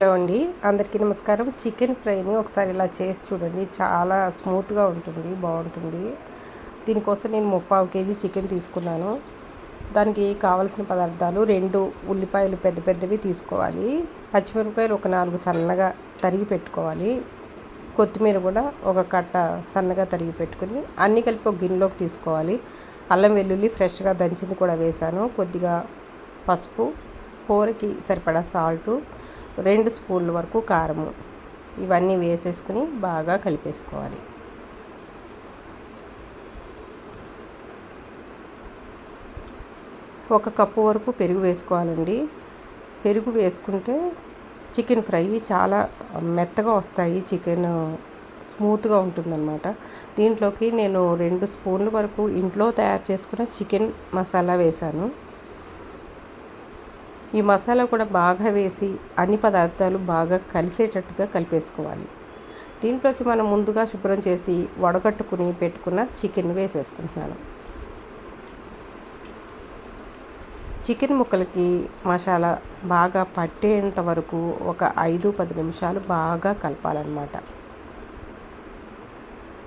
Hello అండి. అందరికీ నమస్కారం. చికెన్ ఫ్రైని ఒకసారి ఇలా చేసి చూడండి. చాలా స్మూత్గా ఉంటుంది బాగుంటుంది. దీనికోసం నేను ముప్పావు కేజీ చికెన్ తీసుకున్నాను. దానికి కావలసిన పదార్థాలు రెండు ఉల్లిపాయలు పెద్ద పెద్దవి తీసుకోవాలి. పచ్చిమిరపకాయలు ఒక నాలుగు సన్నగా తరిగి పెట్టుకోవాలి. కొత్తిమీర కూడా ఒక కట్ట సన్నగా తరిగి పెట్టుకుని అన్నీ కలిపి ఒక గిన్నెలోకి తీసుకోవాలి. అల్లం వెల్లుల్లి ఫ్రెష్గా దంచింది కూడా వేసాను కొద్దిగా పసుపు కూరకి సరిపడా సాల్టు రెండు స్పూన్ల వరకు కారము. ఇవన్నీ వేసేసుకుని బాగా కలిపేసుకోవాలి. ఒక కప్పు వరకు పెరుగు వేసుకోవాలండి. పెరుగు వేసుకుంటే చికెన్ ఫ్రై చాలా మెత్తగా వస్తాయి. చికెన్ స్మూత్గా ఉంటుందన్నమాట. దీంట్లోకి నేను రెండు స్పూన్ల వరకు ఇంట్లో తయారు చేసుకున్న చికెన్ మసాలా వేశాను. ఈ మసాలా కూడా బాగా వేసి అన్ని పదార్థాలు బాగా కలిసేటట్టుగా కలిపేసుకోవాలి. దీంట్లోకి మనం ముందుగా శుభ్రం చేసి వడగట్టుకుని పెట్టుకున్న చికెన్ వేసేసుకుంటున్నాను. చికెన్ ముక్కలకి మసాలా బాగా పట్టేంత వరకు ఒక ఐదు పది నిమిషాలు బాగా కలపాలన్నమాట.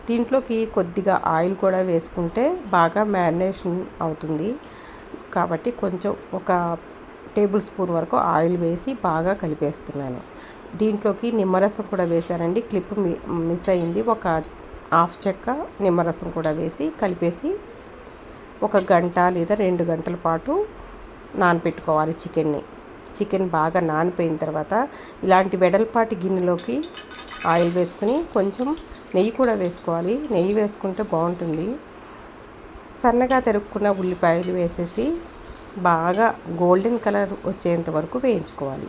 దీంట్లోకి కొద్దిగా ఆయిల్ కూడా వేసుకుంటే బాగా మ్యారినేషన్ అవుతుంది. కాబట్టి కొంచెం ఒక టేబుల్ స్పూన్ వరకు ఆయిల్ వేసి బాగా కలిపేస్తున్నాను. దీంట్లోకి నిమ్మరసం కూడా వేశానండి. క్లిప్ మిస్ అయింది ఒక హాఫ్ చెక్క నిమ్మరసం కూడా వేసి కలిపేసి ఒక గంట లేదా రెండు గంటల పాటు నానపెట్టుకోవాలి చికెన్ని. చికెన్ బాగా నానిపోయిన తర్వాత ఇలాంటి వెడల్పాటి గిన్నెలోకి ఆయిల్ వేసుకుని కొంచెం నెయ్యి కూడా వేసుకోవాలి. నెయ్యి వేసుకుంటే బాగుంటుంది. సన్నగా తెరుక్కున్న ఉల్లిపాయలు వేసేసి బాగా గోల్డెన్ కలర్ వచ్చేంత వరకు వేయించుకోవాలి.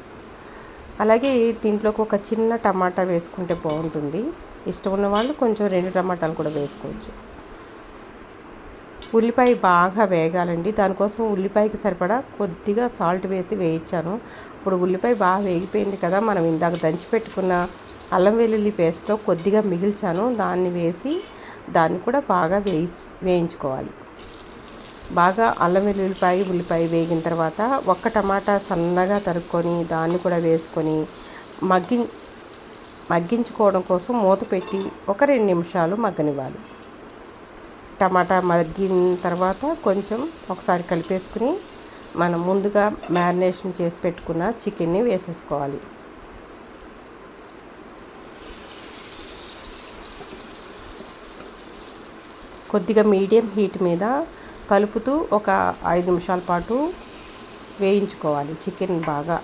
అలాగే దీంట్లోకి ఒక చిన్న టమాటా వేసుకుంటే బాగుంటుంది. ఇష్టం ఉన్న వాళ్ళు కొంచెం రెండు టమాటాలు కూడా వేసుకోవచ్చు. ఉల్లిపాయ బాగా వేగాలండి. దానికోసం ఉల్లిపాయకి సరిపడా కొద్దిగా సాల్ట్ వేసి వేయించాను. ఇప్పుడు ఉల్లిపాయ బాగా వేగిపోయింది కదా మనం ఇందాక దంచి పెట్టుకున్న అల్లం వెల్లుల్లి పేస్ట్లో కొద్దిగా మిగిల్చాను. దాన్ని వేసి దాన్ని కూడా బాగా వేయి వేయించుకోవాలి. బాగా అల్లం వెల్లుల్లిపాయ ఉల్లిపాయ వేగిన తర్వాత ఒక్క టమాటా సన్నగా తరుక్కొని దాన్ని కూడా వేసుకొని మగ్గి మగ్గించుకోవడం కోసం మూత పెట్టి ఒక రెండు నిమిషాలు మగ్గనివ్వాలి. టమాటా మగ్గిన తర్వాత కొంచెం ఒకసారి కలిపేసుకుని మనం ముందుగా మ్యారినేషన్ చేసి పెట్టుకున్న చికెన్ని వేసేసుకోవాలి. కొద్దిగా మీడియం హీట్ మీద కలుపుతూ ఒక ఐదు నిమిషాల పాటు వేయించుకోవాలి చికెన్ బాగా.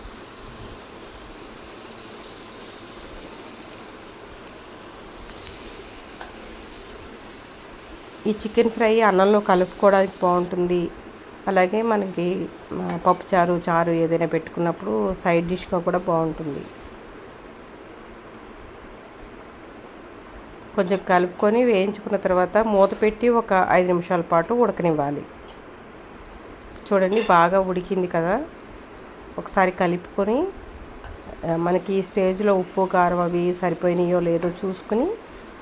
ఈ చికెన్ ఫ్రై అన్నంలో కలుపుకోవడానికి బాగుంటుంది. అలాగే మనకి పప్పు చారు చారు ఏదైనా పెట్టుకున్నప్పుడు సైడ్ డిష్గా కూడా బాగుంటుంది. కొంచెం కలుపుకొని వేయించుకున్న తర్వాత మూత పెట్టి ఒక ఐదు నిమిషాల పాటు ఉడకనివ్వాలి. చూడండి బాగా ఉడికింది కదా. ఒకసారి కలుపుకొని మనకి ఈ స్టేజ్లో ఉప్పు కారం అవి సరిపోయినాయో లేదో చూసుకుని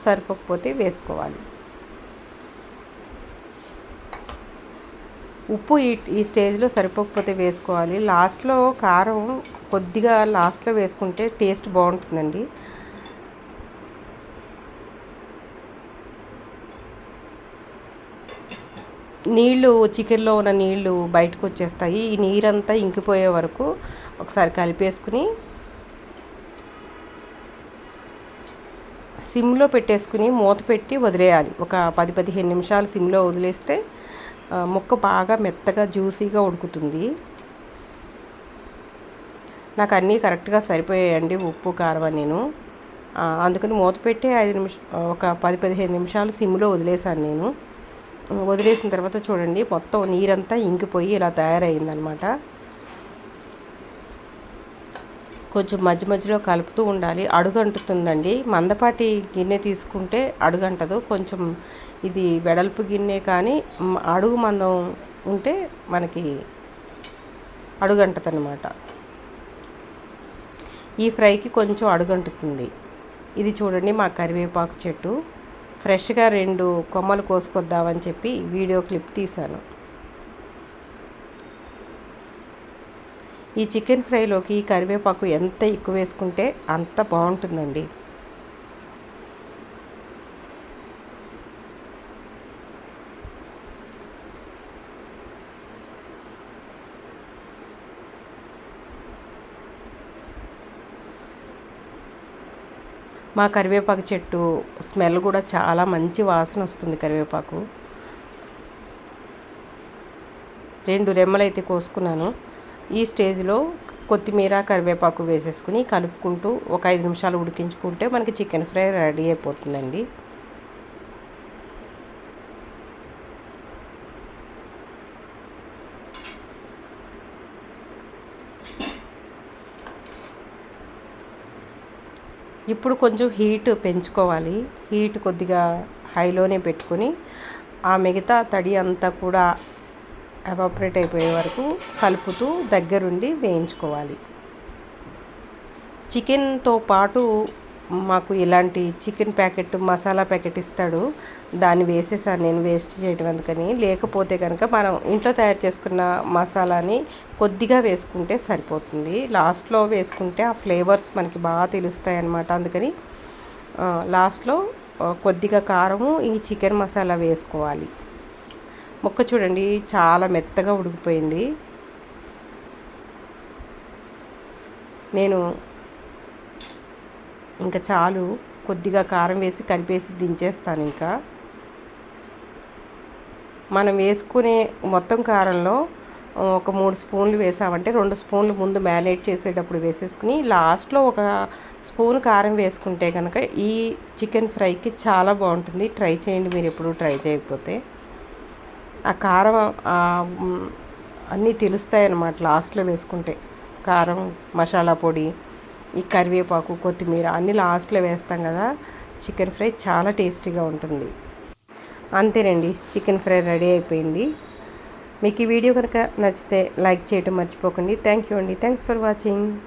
సరిపోకపోతే వేసుకోవాలి. ఉప్పు ఈ ఈ స్టేజ్లో సరిపోకపోతే వేసుకోవాలి. లాస్ట్లో కారం కొద్దిగా లాస్ట్లో వేసుకుంటే టేస్ట్ బాగుంటుందండి. నీళ్ళు చికెన్లో ఉన్న నీళ్ళు బయటకు వచ్చేస్తాయి ఈ నీరంతా ఇంకిపోయే వరకు ఒకసారి కలిపేసుకుని సిమ్లో పెట్టేసుకుని మూత పెట్టి వదిలేయాలి. ఒక పది పదిహేను నిమిషాలు సిమ్లో వదిలేస్తే ముక్క బాగా మెత్తగా జ్యూసీగా ఉడుకుతుంది. నాకు అన్నీ కరెక్ట్గా సరిపోయాయండి ఉప్పు కారం నేను అందుకని మూత పెట్టి ఐదు నిమిషం ఒక పది పదిహేను నిమిషాలు సిమ్లో వదిలేసాను నేను. వదిలేసిన తర్వాత చూడండి మొత్తం నీరంతా ఇంకిపోయి ఇలా తయారైందనమాట. కొంచెం మధ్య మధ్యలో కలుపుతూ ఉండాలి. అడుగంటుతుందండి. మందపాటి గిన్నె తీసుకుంటే అడుగంటదు. కొంచెం ఇది వెడల్పు గిన్నె కానీ అడుగు మందం ఉంటే మనకి అడుగంటది అనమాట ఈ ఫ్రైకి కొంచెం అడుగంటుతుంది. ఇది చూడండి మా కరివేపాకు చెట్టు. ఫ్రెష్గా రెండు కొమ్మలు కోసుకొద్దామని చెప్పి వీడియో క్లిప్ తీశాను. ఈ చికెన్ ఫ్రైలోకి కరివేపాకు ఎంత ఎక్కువ వేసుకుంటే అంత బాగుంటుందండి. మా కరివేపాకు చెట్టు స్మెల్ కూడా చాలా మంచి వాసన వస్తుంది కరివేపాకు. రెండు రెమ్మలైతే కోసుకున్నాను. ఈ స్టేజ్లో కొత్తిమీర కరివేపాకు వేసేసుకుని కలుపుకుంటూ ఒక ఐదు నిమిషాలు ఉడికించుకుంటే మనకి చికెన్ ఫ్రై రెడీ అయిపోతుందండి. ఇప్పుడు కొంచెం హీట్ పెంచుకోవాలి. హీట్ కొద్దిగా హైలోనే పెట్టుకొని ఆ మిగతా తడి అంతా కూడా ఎవాపరేట్ అయిపోయే వరకు కలుపుతూ దగ్గరుండి వేయించుకోవాలి. చికెన్తో పాటు మాకు ఇలాంటి చికెన్ ప్యాకెట్ మసాలా ప్యాకెట్ ఇస్తాడు. దాన్ని వేసేసాను నేను వేస్ట్ చేయడం అందుకని. లేకపోతే కనుక మనం ఇంట్లో తయారు చేసుకున్న మసాలాని కొద్దిగా వేసుకుంటే సరిపోతుంది. లాస్ట్లో వేసుకుంటే ఆ ఫ్లేవర్స్ మనకి బాగా తెలుస్తాయి అన్నమాట అందుకని లాస్ట్లో కొద్దిగా కారము ఈ చికెన్ మసాలా వేసుకోవాలి. మొక్క చూడండి చాలా మెత్తగా ఉడికిపోయింది. నేను ఇంకా చాలు కొద్దిగా కారం వేసి కలిపేసి దించేస్తాను ఇంకా. మనం వేసుకునే మొత్తం కారంలో ఒక మూడు స్పూన్లు వేసామంటే రెండు స్పూన్లు ముందు మ్యారినేట్ చేసేటప్పుడు వేసేసుకుని లాస్ట్లో ఒక స్పూన్ కారం వేసుకుంటే కనుక ఈ చికెన్ ఫ్రైకి చాలా బాగుంటుంది. ట్రై చేయండి మీరు ఎప్పుడు ట్రై చేయకపోతే. ఆ కారం అన్నీ తెలుస్తాయి అన్నమాట లాస్ట్లో వేసుకుంటే. కారం మసాలా పొడి ఈ కరివేపాకు కొత్తిమీర అన్నీ లాస్ట్లో వేస్తాం కదా. చికెన్ ఫ్రై చాలా టేస్టీగా ఉంటుంది. అంతేనండి చికెన్ ఫ్రై రెడీ అయిపోయింది. మీకు ఈ వీడియో కనుక నచ్చితే లైక్ చేయటం మర్చిపోకండి. థ్యాంక్ యూ అండి. Thanks for watching.